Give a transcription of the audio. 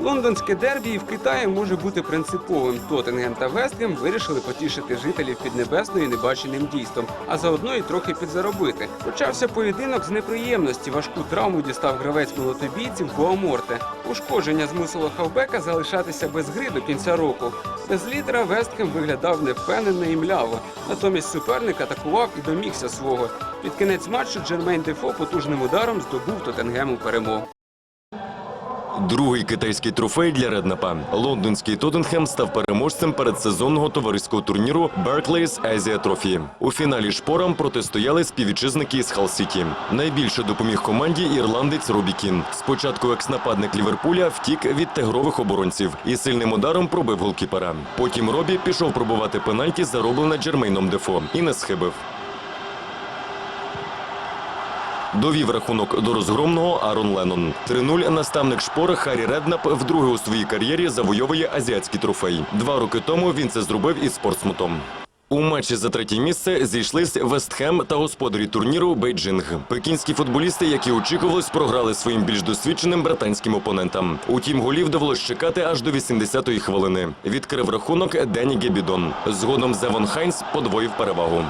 Лондонське дербі в Китаї може бути принциповим. Тоттенгем та Вестгем вирішили потішити жителів Піднебесної небаченим дійством, а заодно і трохи підзаробити. Почався поєдинок з неприємності. Важку травму дістав гравець молотобійців Боаморте. Ушкодження змусило хавбека залишатися без гри до кінця року. Без лідера Вестхем виглядав невпевнено і мляво. Натомість суперник атакував і домігся свого. Під кінець матчу Джермейн Дефо потужним ударом здобув Тоттенгему перемогу. Другий китайський трофей для Реднапа. Лондонський Тоттенхем став переможцем передсезонного товариського турніру Barclays Asia Trophy. У фіналі шпорам протистояли співвітчизники з Хал-Сіті. Найбільше допоміг команді ірландець Робі Кін. Спочатку екс-нападник Ліверпуля втік від тигрових оборонців і сильним ударом пробив голкіпера. Потім Робі пішов пробувати пенальті, зароблене Джермейном Дефо, і не схибив. Довів рахунок до розгромного Арон Леннон. 3-0 наставник шпор Харі Реднап вдруге у своїй кар'єрі завойовує азіатський трофей. Два роки тому він це зробив із спортсмутом. У матчі за третє місце зійшлись Вестхем та господарі турніру Бейджинг. Пекінські футболісти, які очікувалось, програли своїм більш досвідченим британським опонентам. Утім, голів довелось чекати аж до 80-ї хвилини. Відкрив рахунок Дені Гебідон. Згодом Зевон Хайнс подвоїв перевагу.